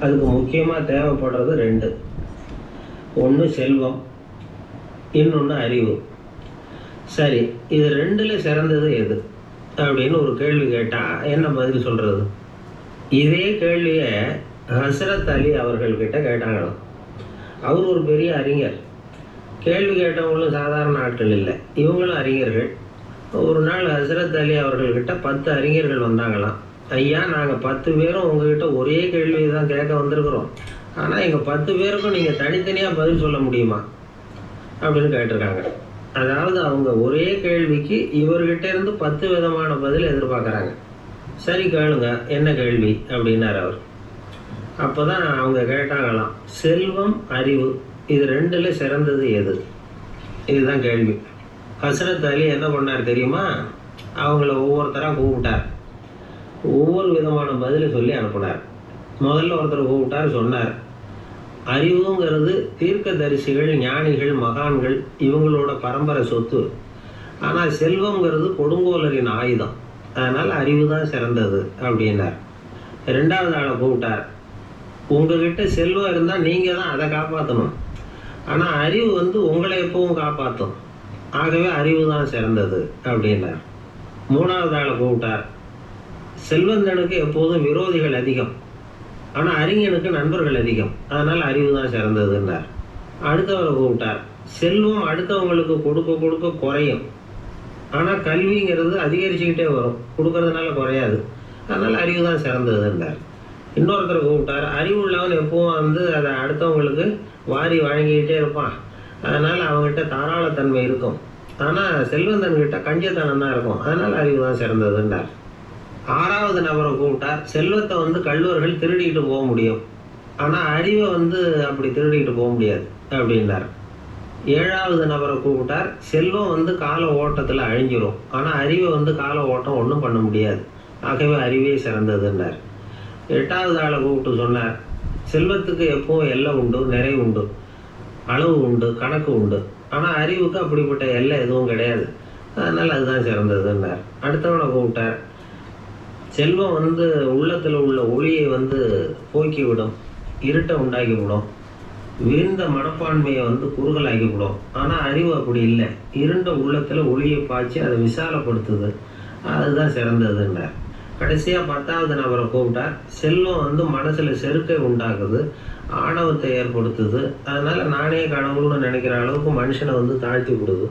அதுக்கு முக்கியமாக தேவைப்படுறது ரெண்டு. ஒன்று செல்வம் இன்னொன்று அறிவு. சரி இது ரெண்டில் சிறந்தது எது? அப்படின்னு ஒரு கேள்வி கேட்டால் என்ன பதில் சொல்கிறது இதே கேள்வியை ஹசரத் அலி அவர்கள்கிட்ட கேட்டாங்களாம். அவர் ஒரு பெரிய அறிஞர். கேள்வி கேட்டவங்களும் சாதாரண ஆட்கள் இல்லை. இவங்களும் அறிஞர்கள். ஒரு நாள் ஹசரத் அலி அவர்கள்கிட்ட பத்து அறிஞர்கள் வந்தாங்களாம். ஐயா நாங்கள் பத்து பேரும் உங்ககிட்ட ஒரே கேள்வி தான் கேட்க வந்திருக்கிறோம். ஆனால் எங்கள் பத்து பேருக்கும் நீங்கள் தனித்தனியாக பதில் சொல்ல முடியுமா? அப்படின்னு கேட்டிருக்காங்க. அதாவது அவங்க ஒரே கேள்விக்கு இவர்கிட்ட இருந்து பத்து விதமான பதில் எதிர்பார்க்குறாங்க. சரி கேளுங்க என்ன கேள்வி? அப்படின்னார் அவர். அப்போ தான் அவங்க கேட்டாங்களாம் செல்வம் அறிவு இது ரெண்டில் சிறந்தது எது? இதுதான் கேள்வி. ஹசரத் அலி என்ன பண்ணார் தெரியுமா? அவங்கள ஒவ்வொருத்தராக கூப்பிட்டார். ஒவ்வொரு விதமான பதிலை சொல்லி அனுப்புனார். முதல்ல ஒருத்தர் கூப்பிட்டார் சொன்னார் அறிவுங்கிறது தீர்க்க தரிசிகள் ஞானிகள் மகான்கள் இவங்களோட பரம்பரை சொத்து. ஆனால் செல்வங்கிறது கொடுங்கோலரின் ஆயுதம். அதனால் அறிவு தான் சிறந்தது அப்படின்னார். ரெண்டாவது ஆளை கூப்பிட்டார் உங்ககிட்ட செல்வம் இருந்தால் நீங்கள் தான் அதை காப்பாற்றணும் ஆனால் அறிவு வந்து உங்களை எப்பவும் காப்பாற்றும் ஆகவே அறிவு தான் சிறந்தது அப்படின்னார். மூணாவது ஆளை கூப்பிட்டார் செல்வந்தனுக்கு எப்போதும் விரோதிகள் அதிகம். ஆனால் அறிஞனுக்கு நண்பர்கள் அதிகம். அதனால் அறிவு தான் சிறந்ததுன்னார் அடுத்தவரை கூப்பிட்டார். செல்வம் அடுத்தவங்களுக்கு கொடுக்க கொடுக்க குறையும். ஆனால் கல்விங்கிறது அதிகரிச்சுக்கிட்டே வரும். கொடுக்கறதுனால குறையாது. அதனால் அறிவு தான் சிறந்ததுன்றார். இன்னொருத்தரை கூப்பிட்டார். அறிவு உள்ளவன் எப்பவும் வந்து அதை அடுத்தவங்களுக்கு வாரி வழங்கிக்கிட்டே இருப்பான். அதனால் அவங்ககிட்ட தாராளத்தன்மை இருக்கும். ஆனால் செல்வந்தன்கிட்ட கஞ்சத்தனம் தான் இருக்கும். அதனால் அறிவு தான் சிறந்ததுன்றார். ஆறாவது நபரை கூப்பிட்டார் செல்வத்தை வந்து கல்லூரிகள் திருடிக்கிட்டு போக முடியும். ஆனால் அறிவை வந்து அப்படி திருடிக்கிட்டு போக முடியாது அப்படின்னார். ஏழாவது நபரை கூப்பிட்டார் செல்வம் வந்து கால ஓட்டத்தில் அழிஞ்சிரும். ஆனால் அறிவை வந்து கால ஓட்டம் ஒன்றும் பண்ண முடியாது. ஆகவே அறிவே சிறந்ததுன்னார். எட்டாவது ஆளை கூப்பிட்டு சொன்னார் செல்வத்துக்கு எப்பவும் எல்லை உண்டு நிறை உண்டு அளவு உண்டு கணக்கு உண்டு. ஆனால் அறிவுக்கு அப்படிப்பட்ட எல்லை எதுவும் கிடையாது. அதனால் அதுதான் சிறந்ததுன்னார். அடுத்தவனை கூப்பிட்டார் செல்வம் வந்து உள்ளத்தில் உள்ள ஒளியை வந்து போக்கி விடும் இருட்டை உண்டாக்கி விடும் விரிந்த மனப்பான்மையை வந்து குறுகலாக்கி விடும் ஆனால் அறிவு அப்படி இல்லை. இருண்ட உள்ளத்தில் ஒளியை பாய்ச்சி அதை விசாலப்படுத்துது. அதுதான் சிறந்ததுன்னார் கடைசியாக பத்தாவது நபரை கூப்பிட்டார். செல்வம் வந்து மனசில் செருக்கை உண்டாக்குது ஆணவத்தை ஏற்படுத்துது. அதனால் நானே கடவுள்னு நினைக்கிற அளவுக்கு மனுஷனை வந்து தாழ்த்தி விடுது.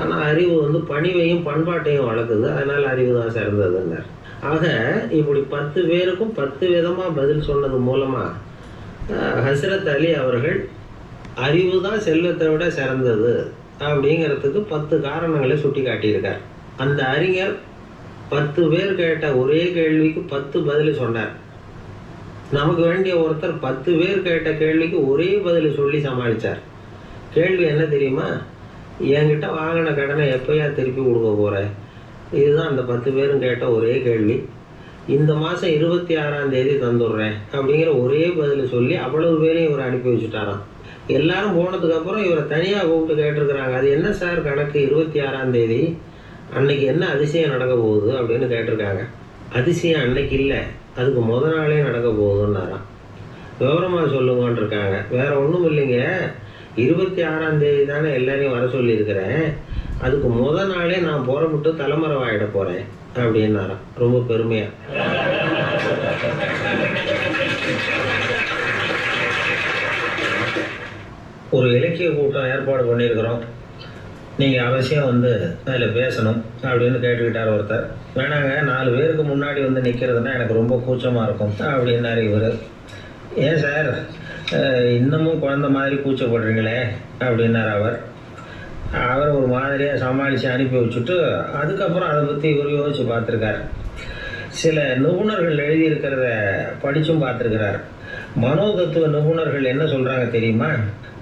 ஆனால் அறிவு வந்து பணிவையும் பண்பாட்டையும் வளர்க்குது. அதனால் அறிவு தான் சிறந்ததுன்னார் ஆக இப்படி பத்து பேருக்கும் பத்து விதமாக பதில் சொன்னது மூலமாக ஹசரத் அலி அவர்கள் அறிவு தான் செல்வத்தை விட சிறந்தது அப்படிங்கிறதுக்கு பத்து காரணங்களை சுட்டி காட்டியிருக்கார் அந்த அறிஞர் பத்து பேர் கேட்ட ஒரே கேள்விக்கு பத்து பதில் சொன்னார். நமக்கு வேண்டிய ஒருத்தர் பத்து பேர் கேட்ட கேள்விக்கு ஒரே பதில் சொல்லி சமாளித்தார் கேள்வி என்ன தெரியுமா? என்கிட்ட வாங்கின கடனை எப்போயா திருப்பி கொடுக்க போகிறேன் இதுதான் அந்த பத்து பேரும் கேட்ட ஒரே கேள்வி. இந்த மாதம் இருபத்தி ஆறாம் தேதி தந்துடுறேன் அப்படிங்கிற ஒரே பதில் சொல்லி அவ்வளவு பேரையும் இவர் அனுப்பி வச்சுட்டாராம். எல்லாரும் போனதுக்கப்புறம் இவரை தனியாக கூப்பிட்டு கேட்டிருக்கிறாங்க. அது என்ன சார் கணக்கு இருபத்தி ஆறாம் தேதி? அன்னைக்கு என்ன அதிசயம் நடக்க போகுது அப்படின்னு கேட்டிருக்காங்க. அதிசயம் அன்னைக்கு இல்லை அதுக்கு முத நாளே நடக்க போகுதுன்னாராம். விவரமாக சொல்லுங்கன்னு இருக்காங்க. வேற ஒன்றும் இல்லைங்க. இருபத்தி ஆறாம் தேதி தானே எல்லாரையும் வர சொல்லியிருக்கிறேன். அதுக்கு முத நாளே நான் புறப்பட்டு ஆகிட போகிறேன் அப்படின்னாராம் ரொம்ப பெருமையாக ஒரு இலக்கிய கூட்டம் ஏற்பாடு பண்ணியிருக்கிறோம். நீங்கள் அவசியம் வந்து அதில் பேசணும் அப்படின்னு கேட்டுக்கிட்டார் ஒருத்தர். வேணாங்க நாலு பேருக்கு முன்னாடி வந்து நிற்கிறதுனா எனக்கு ரொம்ப கூச்சமாக இருக்கும் அப்படின்னாரு இவர். ஏன் சார் இன்னமும் குழந்த மாதிரி கூச்சப்படுறீங்களே அப்படின்னார் அவர். அவரை ஒரு மாதிரியாக சமாளித்து அனுப்பி வச்சுட்டு அதுக்கப்புறம் அதை பற்றி இவர் யோசித்து பார்த்துருக்காரு. சில நிபுணர்கள் எழுதியிருக்கிறத படித்தும் பார்த்துருக்கிறார். மனோதத்துவ நிபுணர்கள் என்ன சொல்கிறாங்க தெரியுமா?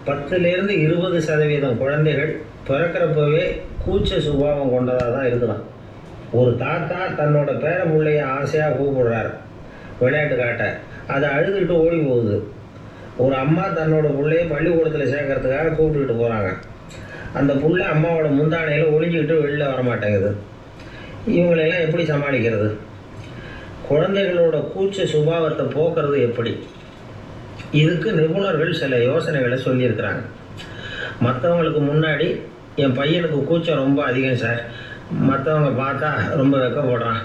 பத்துலேருந்து இருபது சதவீதம் குழந்தைகள் பிறக்கிறப்பவே கூச்ச சுபாவம் கொண்டதாக தான் இருக்கலாம் ஒரு தாத்தா தன்னோட பேரமுள்ளைய ஆசையாக கூப்பிடுறார். விளையாட்டு காட்ட. அதை அழுதுகிட்டு ஓடி போகுது. ஒரு அம்மா தன்னோட பிள்ளைய பள்ளிக்கூடத்தில் சேர்க்கறதுக்காக கூப்பிட்டுக்கிட்டு போகிறாங்க அந்த புள்ள அம்மாவோட முந்தானையில் ஒளிஞ்சிக்கிட்டு வெளியில் வர மாட்டேங்குது இவங்களெல்லாம் எப்படி சமாளிக்கிறது? குழந்தைகளோட கூச்ச சுபாவத்தை போக்குறது எப்படி? இதுக்கு நிபுணர்கள் சில யோசனைகளை சொல்லியிருக்கிறாங்க. மற்றவங்களுக்கு முன்னாடி என் பையனுக்கு கூச்சம் ரொம்ப அதிகம் சார். மற்றவங்க பார்த்தா ரொம்ப வெக்கப்படுறான்.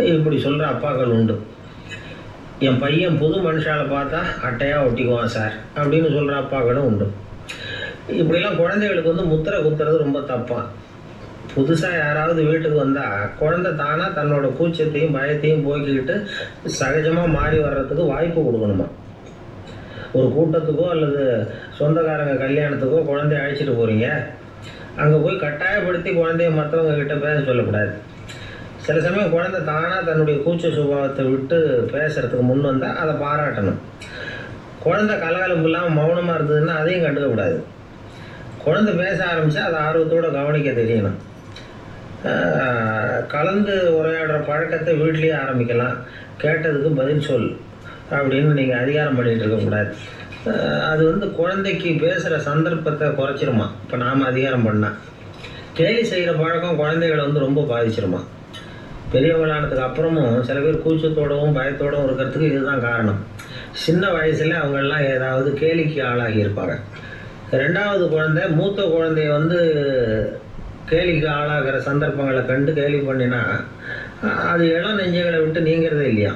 இப்படி சொல்கிற அப்பாக்கள் உண்டு. என் பையன் புது மனுஷால பார்த்தா அட்டையாக ஒட்டிக்குவான் சார். அப்படின்னு சொல்கிற அப்பாக்களும் உண்டு. இப்படிலாம் குழந்தைகளுக்கு வந்து முத்திரை குத்துறது ரொம்ப தப்பான் புதுசாக யாராவது வீட்டுக்கு வந்தால் குழந்தை தானாக தன்னோட கூச்சத்தையும் பயத்தையும் போக்கிக்கிட்டு சகஜமாக மாறி வர்றதுக்கு வாய்ப்பு கொடுக்கணுமா? ஒரு கூட்டத்துக்கோ அல்லது சொந்தக்காரங்க கல்யாணத்துக்கோ குழந்தைய அழைச்சிட்டு போகிறீங்க அங்கே போய் கட்டாயப்படுத்தி குழந்தைய மற்றவங்க கிட்ட பேச சொல்லக்கூடாது. சில சமயம் குழந்தை தானாக தன்னுடைய கூச்ச சுபாவத்தை விட்டு பேசுகிறதுக்கு முன் வந்தால் அதை பாராட்டணும். குழந்தை கலகலப்பு இல்லாமல் மௌனமாக இருந்ததுன்னா அதையும் கண்டுக்கக்கூடாது. குழந்தை பேச ஆரம்பித்தா அதை ஆர்வத்தோடு கவனிக்க தெரியணும். கலந்து உரையாடுற பழக்கத்தை வீட்லேயே ஆரம்பிக்கலாம். கேட்டதுக்கு பதில் சொல் அப்படின்னு நீங்கள் அதிகாரம் பண்ணிகிட்டு இருக்கக்கூடாது அது வந்து குழந்தைக்கு பேசுகிற சந்தர்ப்பத்தை குறைச்சிருமா? இப்போ நாம் அதிகாரம் பண்ணால் கேலி செய்கிற பழக்கம் குழந்தைகளை வந்து ரொம்ப பாதிச்சிருமா? பெரியவங்களானதுக்கு அப்புறமும் சில பேர் கூச்சத்தோடவும் பயத்தோடவும் இருக்கிறதுக்கு இதுதான் காரணம். சின்ன வயசில் அவங்கெல்லாம் ஏதாவது கேலிக்கு ஆளாகி இருப்பாங்க. ரெண்டாவது குழந்தை மூத்த குழந்தைய வந்து கேலிக்கு ஆளாகிற சந்தர்ப்பங்களை கண்டு கேலி பண்ணினா அது இளம் நெஞ்சங்களை விட்டு நீங்கிறதே இல்லையா?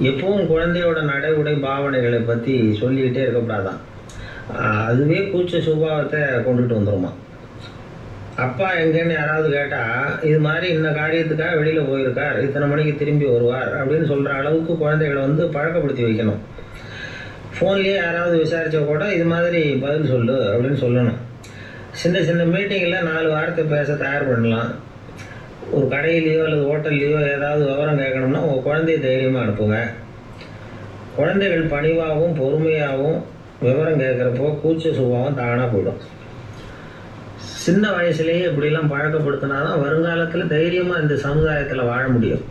எப்பவும் குழந்தையோட நடை உடை பாவனைகளை பற்றி சொல்லிக்கிட்டே இருக்கக்கூடாதான் அதுவே கூச்ச சுபாவத்தை கொண்டுட்டு வந்துருமா? அப்பா எங்கேன்னு யாராவது கேட்டால் இது மாதிரி இந்த காரியத்துக்காக வெளியில் போயிருக்கார் இத்தனை மணிக்கு திரும்பி வருவார் அப்படின்னு சொல்கிற அளவுக்கு குழந்தைகளை வந்து பழக்கப்படுத்தி வைக்கணும். ஃபோன்லேயே யாராவது விசாரித்தா கூட இது மாதிரி பதில் சொல்லு அப்படின்னு சொல்லணும். சின்ன சின்ன மீட்டிங்கில் நாலு வார்த்தை பேச தயார் பண்ணலாம். ஒரு கடையிலையோ அல்லது ஹோட்டல்லையோ ஏதாவது விவரம் கேட்கணும்னா உங்கள் குழந்தைய தைரியமாக அனுப்புங்க. குழந்தைகள் பணிவாகவும் பொறுமையாகவும் விவரம் கேட்குறப்போ கூச்ச சுபாவம் தானாக போயிடும். சின்ன வயசுலேயே இப்படிலாம் பழக்கப்படுத்தினா தான் வருங்காலத்தில் தைரியமாக இந்த சமுதாயத்தில் வாழ முடியும்.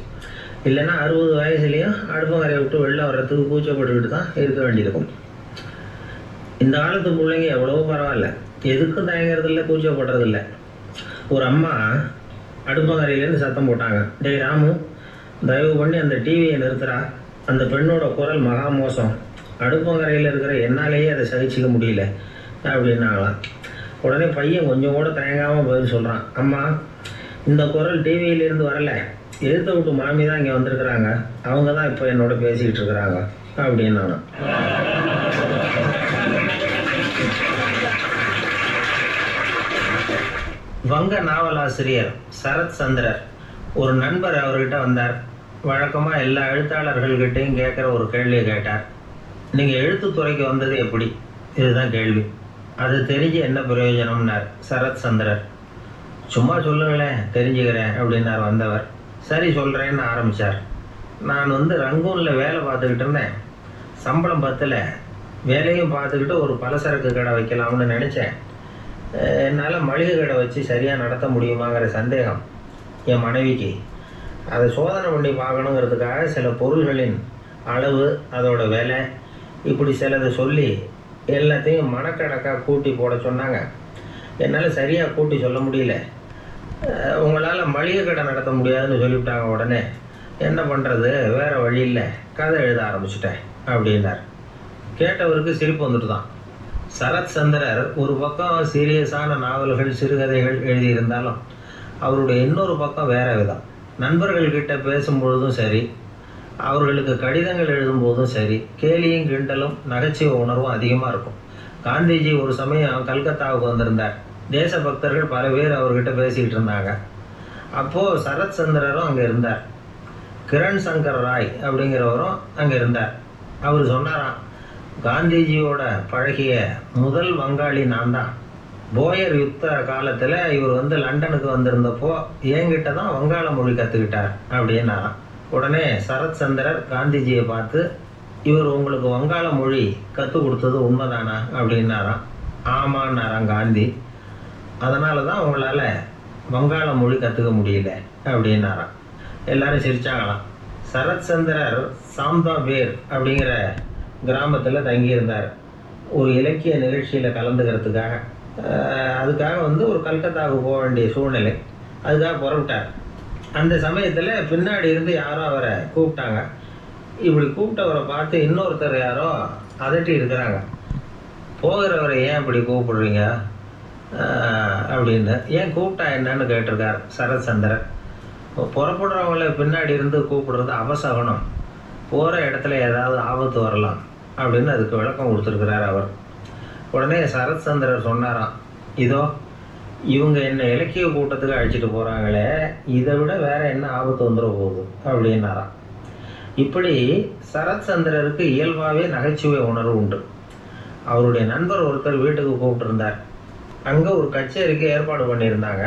இல்லைன்னா அறுபது வயசுலேயும் அடுப்பங்கரையை விட்டு வெளில வர்றதுக்கு கூச்சப்பட்டுக்கிட்டு தான் இருக்க வேண்டியிருக்கும். இந்த காலத்து பிள்ளைங்க எவ்வளவோ பரவாயில்ல. எதுக்கும் தயங்குறது இல்லை இல்லை ஒரு அம்மா அடுப்பங்கரையிலேருந்து சத்தம் போட்டாங்க. டேய் ராமு தயவு பண்ணி அந்த டிவியை நிறுத்துறா அந்த பெண்ணோட குரல் மகா மோசம். அடுப்பங்கரையில் இருக்கிற என்னாலேயே அதை சகிச்சிக்க முடியல அப்படின்னாங்களாம். உடனே பையன் கொஞ்சம் கூட தயங்காமல் பதில் சொல்கிறான் அம்மா இந்த குரல் டிவியிலேருந்து வரல. எழுத்த விட்டு மாமி தான் இங்கே வந்திருக்கிறாங்க. அவங்க தான் இப்போ என்னோட பேசிக்கிட்டு இருக்கிறாங்க. அப்படின்னு நானும் வங்க நாவலாசிரியர் சரத் சந்திரர். ஒரு நண்பர் அவர்கிட்ட வந்தார். வழக்கமாக எல்லா எழுத்தாளர்கள்கிட்டையும் கேட்குற ஒரு கேள்வியை கேட்டார். நீங்கள் எழுத்துத்துறைக்கு வந்தது எப்படி? இதுதான் கேள்வி. அது தெரிஞ்சு என்ன பிரயோஜனம்னார் சரத் சந்திரர். சும்மா சொல்லுங்களேன் தெரிஞ்சுக்கிறேன் அப்படின்னார் வந்தவர். சரி சொல்கிறேன்னு ஆரம்பித்தார் நான் வந்து ரங்கூனில் வேலை பார்த்துக்கிட்டு இருந்தேன். சம்பளம் பத்தில். வேலையும் பார்த்துக்கிட்டு ஒரு பலசரக்கு கடை வைக்கலாம்னு நினச்சேன். என்னால் மளிகை கடை வச்சு சரியாக நடத்த முடியுமாங்கிற சந்தேகம் என் மனைவிக்கு. அதை சோதனை பண்ணி பார்க்கணுங்கிறதுக்காக சில பொருள்களின் அளவு அதோட விலை இப்படி சிலதை சொல்லி எல்லாத்தையும் மனக்கணக்காக கூட்டி போட சொன்னாங்க. என்னால் சரியாக கூட்டி சொல்ல முடியல. உங்களால் மளிகை கடை நடத்த முடியாதுன்னு சொல்லிவிட்டாங்க உடனே. என்ன பண்ணுறது வேறு வழி இல்லை. கதை எழுத ஆரம்பிச்சிட்டேன் அப்படின்னார். கேட்டவருக்கு சிரிப்பு வந்துட்டு தான் சரத் சந்திரர் ஒரு பக்கம் சீரியஸான நாவல்கள் சிறுகதைகள் எழுதியிருந்தாலும் அவருடைய இன்னொரு பக்கம் வேற விதம். நண்பர்கள்கிட்ட பேசும்பொழுதும் சரி அவர்களுக்கு கடிதங்கள் எழுதும்போதும் சரி கேலியும் கிண்டலும் நகைச்சுவை உணர்வும் அதிகமாக இருக்கும். காந்திஜி ஒரு சமயம் கல்கத்தாவுக்கு வந்திருந்தார். தேசபக்தர்கள் பல பேர் அவர்கிட்ட பேசிகிட்டு இருந்தாங்க. அப்போது சரத் சந்திரரும் அங்கே இருந்தார். கிரண் சங்கர் ராய் அப்படிங்கிறவரும் அங்கே இருந்தார். அவர் சொன்னாராம் காந்திஜியோட பழகிய முதல் வங்காளி நான் தான். போயர் யுத்த காலத்தில் இவர் வந்து லண்டனுக்கு வந்திருந்தப்போ என்கிட்ட தான் வங்காள மொழி கற்றுக்கிட்டார் அப்படின்னாராம். உடனே சரத் சந்திரர் காந்திஜியை பார்த்து இவர் உங்களுக்கு வங்காள மொழி கற்றுக் கொடுத்தது உண்மைதானா? அப்படின்னாராம். ஆமான்னாராம் காந்தி. அதனால தான் உங்களால் வங்காள மொழி கற்றுக்க முடியல அப்படின்னாராம். எல்லாரும் சிரிச்சாங்களாம். சரத் சந்திரர் சாம்தாபேர் அப்படிங்கிற கிராமத்தில் தங்கியிருந்தார். ஒரு இலக்கிய நிகழ்ச்சியில் கலந்துக்கிறதுக்காக. அதுக்காக வந்து ஒரு கல்கத்தாவுக்கு போக வேண்டிய சூழ்நிலை. அதுக்காக புறப்பட்டார். அந்த சமயத்தில் பின்னாடி இருந்து யாரோ அவரை கூப்பிட்டாங்க. இப்படி கூப்பிட்டவரை பார்த்து இன்னொருத்தர் யாரோ அதட்டி இருக்கிறாங்க. போகிறவரை ஏன் இப்படி கூப்பிடுறீங்க? அப்படின்னு ஏன் கூப்பிட்டா என்னன்னு கேட்டிருக்கார் சரத்சந்திரன். இப்போ புறப்படுறவங்கள பின்னாடி இருந்து கூப்பிடுறது அவசகனம். போகிற இடத்துல ஏதாவது ஆபத்து வரலாம் அப்படின்னு அதுக்கு விளக்கம் கொடுத்துருக்கிறார் அவர். உடனே சரத்சந்திரர் சொன்னாராம் இதோ இவங்க என்ன இலக்கிய கூட்டத்துக்கு அழைச்சிட்டு போகிறாங்களே இதை விட வேற என்ன ஆபத்து வந்துட போகுது? அப்படின்னாராம். இப்படி சரத்சந்திரருக்கு இயல்பாகவே நகைச்சுவை உணர்வு உண்டு. அவருடைய நண்பர் ஒருத்தர் வீட்டுக்கு கூப்பிட்டுருந்தார். அங்கே ஒரு கச்சேரிக்கு ஏற்பாடு பண்ணியிருந்தாங்க.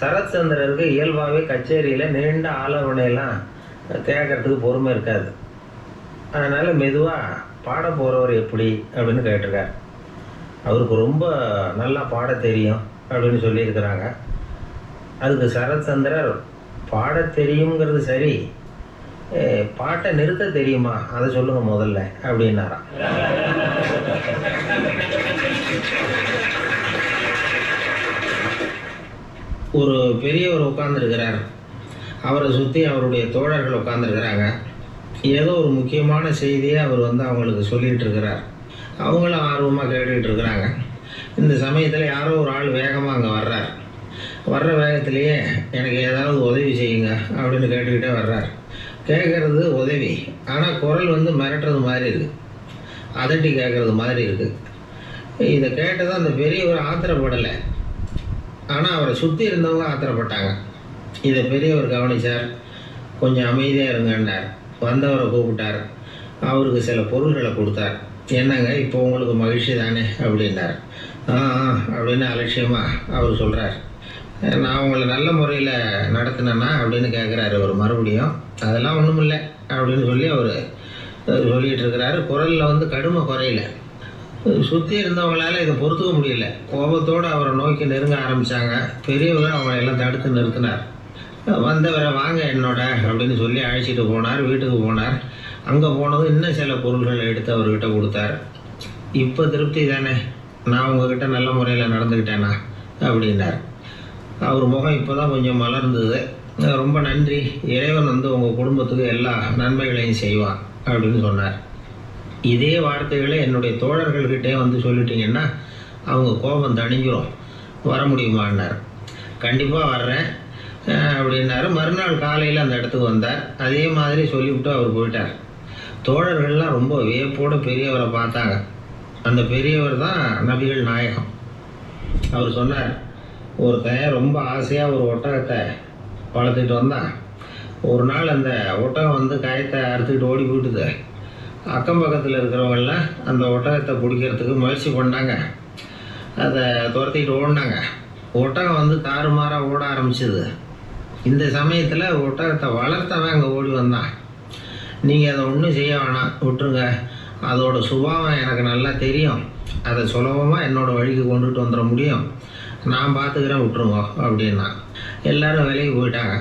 சரத்சந்திரருக்கு இயல்பாகவே கச்சேரியில் நீண்ட ஆலோசனையெல்லாம் கேட்கறதுக்கு பொறுமை இருக்காது. அதனால் மெதுவாக பாட போகிறவர் எப்படி அப்படின்னு கேட்டிருக்கார். அவருக்கு ரொம்ப நல்லா பாட தெரியும் அப்படின்னு சொல்லியிருக்கிறாங்க. அதுக்கு சரத்சந்திரர் பாட தெரியுங்கிறது சரி பாட்டை நிறுத்த தெரியுமா? அதை சொல்லுங்கள் முதல்ல அப்படின்னாராம். ஒரு பெரியவர் உட்கார்ந்துருக்கிறார். அவரை சுற்றி அவருடைய தோழர்கள் உட்காந்துருக்கிறாங்க ஏதோ ஒரு முக்கியமான செய்தியை அவர் வந்து அவங்களுக்கு சொல்லிகிட்டு இருக்கிறார் அவங்களும் ஆர்வமாக கேட்டுக்கிட்டு இருக்கிறாங்க இந்த சமயத்தில் யாரோ ஒரு ஆள் வேகமாக அங்கே வர்றார். வர்ற வேகத்திலேயே எனக்கு ஏதாவது உதவி செய்யுங்க அப்படின்னு கேட்டுக்கிட்டே வர்றார். கேட்குறது உதவி. ஆனால் குரல் வந்து மிரட்டுறது மாதிரி இருக்குது அதட்டி கேட்குறது மாதிரி இருக்குது இதை கேட்டதும் அந்த பெரியவர் ஆத்திரப்படலை. ஆனால் அவரை சுற்றி இருந்தவங்க ஆத்திரப்பட்டாங்க. இதை பெரியவர் கவனிச்சார். கொஞ்சம் அமைதியாக இருங்கன்னார் வந்தவரை கூப்பிட்டார். அவருக்கு சில பொருள்களை கொடுத்தார். என்னங்க இப்போ உங்களுக்கு மகிழ்ச்சி தானே? அப்படின்னார். ஆ ஆ அப்படின்னு அலட்சியமாக அவர் சொல்கிறார் நான் உங்களை நல்ல முறையில் நடத்தினேன்னா அப்படின்னு கேட்குறாரு அவர் மறுபடியும். அதெல்லாம் ஒன்றும் இல்லை அப்படின்னு சொல்லி அவர் சொல்லிகிட்டு இருக்கிறாரு. குரலில் வந்து கடுமை குறையல. சுற்றி இருந்தவங்களால இதை பொறுத்துக்க முடியல. கோபத்தோடு அவரை நோக்கி நெருங்க ஆரம்பித்தாங்க பெரியவர் அவங்களை எல்லாம் தடுத்து நிறுத்தினார். வந்தவரை வாங்க என்னோட அப்படின்னு சொல்லி அழைச்சிட்டு போனார் வீட்டுக்கு போனார். அங்கே போனதும் இன்னும் சில பொருள்களை எடுத்து அவர்கிட்ட கொடுத்தார். இப்போ திருப்தி தானே? நான் உங்ககிட்ட நல்ல முறையில் நடந்துக்கிட்டேனா? அப்படின்னார். அவர் முகம் இப்போ தான் கொஞ்சம் மலர்ந்தது. ரொம்ப நன்றி. இறைவன் வந்து உங்கள் குடும்பத்துக்கு எல்லா நன்மைகளையும் செய்வான் அப்படின்னு சொன்னார். இதே வார்த்தைகளை என்னுடைய தோழர்கள்கிட்டே வந்து சொல்லிட்டீங்கன்னா அவங்க கோபம் தணிஞ்சிரும். வர முடியுமான்னார். கண்டிப்பாக வர்றேன் அப்படின்னாரு. மறுநாள் காலையில் அந்த இடத்துக்கு வந்தார். அதே மாதிரி சொல்லிவிட்டு அவர் போயிட்டார். தோழர்கள்லாம் ரொம்ப வியப்போடு பெரியவரை பார்த்தாங்க. அந்த பெரியவர் தான் நபிகள் நாயகம். அவர் சொன்னார் ஒருத்தன் ரொம்ப ஆசையாக ஒரு ஒட்டகத்தை வளர்த்துட்டு வந்தான். ஒரு நாள் அந்த ஒட்டகம் வந்து கயத்தை அறுத்துக்கிட்டு ஓடி போயிட்டுது. அக்கம் பக்கத்தில் இருக்கிறவங்கெல்லாம் அந்த ஒட்டகத்தை பிடிக்கிறதுக்கு முயற்சி பண்ணாங்க. அதை துரத்திட்டு ஓடினாங்க. ஒட்டகம் வந்து தாறுமாறாக ஓட ஆரம்பிச்சது. இந்த சமயத்தில் ஒட்டகத்தை வளர்த்தவன் அங்கே ஓடி வந்தான். நீங்கள் அதை ஒன்றும் செய்ய வேணாம் விட்டுருங்க. அதோட சுபாவம் எனக்கு நல்லா தெரியும். அதை சுலபமாக என்னோட வழிக்கு கொண்டுட்டு வந்துட முடியும். நான் பார்த்துக்கிறேன் விட்டுருங்க அப்படின்னா. எல்லாரும் வேலைக்கு போயிட்டாங்க.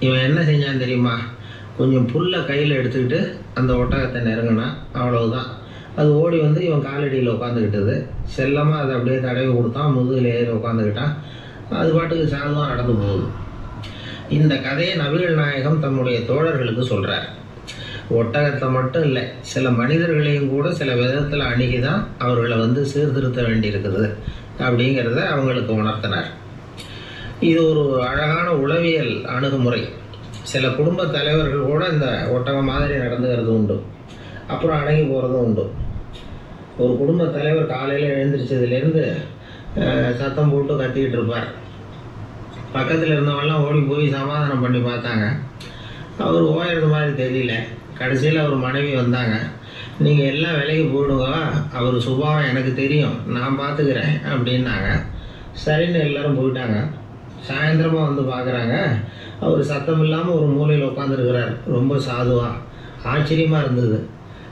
இவன் என்ன செஞ்சான் தெரியுமா? கொஞ்சம் புல்லை கையில் எடுத்துக்கிட்டு அந்த ஒட்டகத்தை நெருங்கினான் அவ்வளவுதான். அது ஓடி வந்து இவன் காலடியில் உட்காந்துக்கிட்டது செல்லமாக அதை அப்படியே தடவி கொடுத்தான் முதுகில் ஏறி உட்காந்துக்கிட்டான் அது பாட்டுக்கு சாதுவாக நடந்து போகுது. இந்த கதையை நபிகள் நாயகம் தம்முடைய தோழர்களுக்கு சொல்கிறார் ஒட்டகத்தை மட்டும் இல்லை சில மனிதர்களையும் கூட சில விதத்தில் அணுகி தான் அவர்களை வந்து சீர்திருத்த வேண்டியிருக்குது அப்படிங்கிறத அவங்களுக்கு உணர்த்தினார். இது ஒரு அழகான உளவியல் அணுகுமுறை. சில குடும்ப தலைவர்கள் கூட இந்த ஒட்டகம் மாதிரி நடந்துக்கிறது உண்டு. அப்புறம் அடங்கி போகிறதும் உண்டு. ஒரு குடும்ப தலைவர் காலையில் எழுந்திரிச்சதுலேருந்து சத்தம் போட்டு கத்திக்கிட்டு இருப்பார். பக்கத்தில் இருந்தவங்கலாம் ஓடி போய் சமாதானம் பண்ணி பார்த்தாங்க. அவர் ஓயறது மாதிரி தெரியல. கடைசியில் அவர் மனைவி வந்தாங்க. நீங்கள் எல்லாம் விலைக்கு போயிடுங்க. அவர் சுபாவம் எனக்கு தெரியும். நான் பார்த்துக்கிறேன். அப்படின்னாங்க. சரின்னு எல்லோரும் போயிட்டாங்க. சாயந்தரமாக வந்து பார்க்குறாங்க அவர் சத்தம் இல்லாமல் ஒரு மூலையில் உட்காந்துருக்கிறார் ரொம்ப சாதுவாக ஆச்சரியமாக இருந்தது.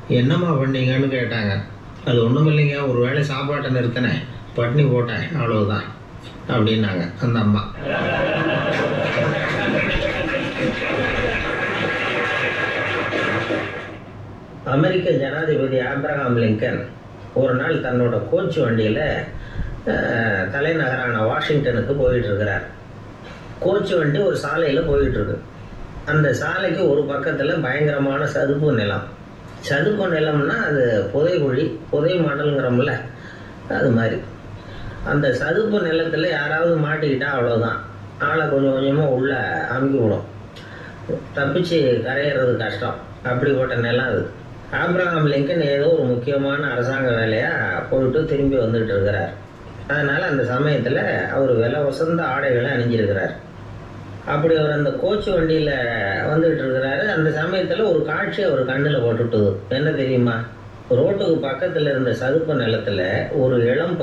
என்னம்மா பண்ணீங்கன்னு கேட்டாங்க. அது ஒன்றும் இல்லைங்க. ஒரு வேளை சாப்பாட்டை நிறுத்தினேன். பட்னி போட்டேன். அவ்வளவுதான். அப்படின்னாங்க அந்த அம்மா. அமெரிக்க ஜனாதிபதி ஆப்ரஹாம் லிங்கன் ஒரு நாள் தன்னோட கோச் வண்டியில் தலைநகரான வாஷிங்டனுக்கு போயிட்டு இருக்கிறார் கோச்சு வண்டி ஒரு சாலையில் போயிட்டு இருக்கு அந்த சாலைக்கு ஒரு பக்கத்தில் பயங்கரமான சதுப்பு நிலம். சதுப்பு நிலம்னா அது புதைகுழி புதை மடலுங்கிறோம்ல அது மாதிரி. அந்த சதுப்பு நிலத்தில் யாராவது மாட்டிக்கிட்டா அவ்வளோதான் ஆளை கொஞ்சம் கொஞ்சமாக உள்ளே அமுக்கி விடும். தப்பிச்சு கரையிறது கஷ்டம். அப்படிப்பட்ட நிலம் அது. ஆப்ரஹாம் லிங்கன் ஏதோ ஒரு முக்கியமான அரசாங்க வேலையாக போயிட்டு திரும்பி வந்துகிட்டு இருக்கிறார். அதனால் அந்த சமயத்தில் அவர் விலை வசந்த ஆடைகளை அணிஞ்சிருக்கிறார். அப்படி அவர் அந்த கோச்சு வண்டியில் வந்துகிட்டு இருக்கிறாரு. அந்த சமயத்தில் ஒரு காட்சி அவர் கண்ணில் போட்டுட்டுது. என்ன தெரியுமா? ரோட்டுக்கு பக்கத்தில் இருந்த சதுப்பு நிலத்தில் ஒரு இளம்